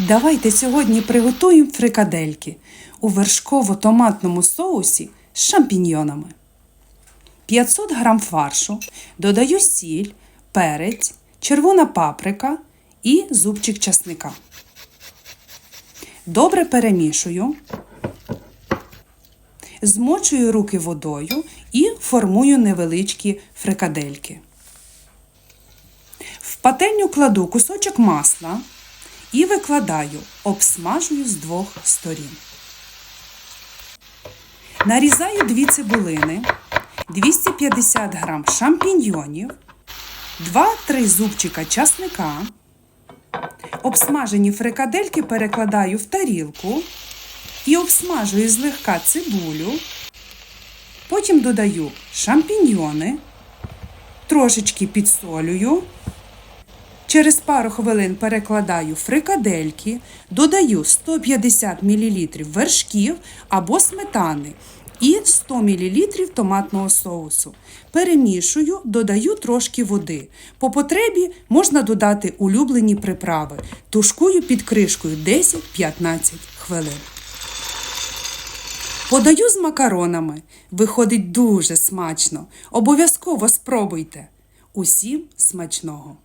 Давайте сьогодні приготуємо фрикадельки у вершково-томатному соусі з шампіньйонами. 500 г фаршу, додаю сіль, перець, червона паприка і зубчик часника. Добре перемішую, змочую руки водою і формую невеличкі фрикадельки. В пательню кладу кусочок масла і викладаю, обсмажую з двох сторін. Нарізаю дві цибулини, 250 г шампіньйонів, 2-3 зубчика часника. Обсмажені фрикадельки перекладаю в тарілку і обсмажую злегка цибулю. Потім додаю шампіньйони, трошечки підсолюю. Через пару хвилин перекладаю фрикадельки, додаю 150 мл вершків або сметани і 100 мл томатного соусу. Перемішую, додаю трошки води. По потребі можна додати улюблені приправи. Тушкую під кришкою 10-15 хвилин. Подаю з макаронами. Виходить дуже смачно. Обов'язково спробуйте. Усім смачного!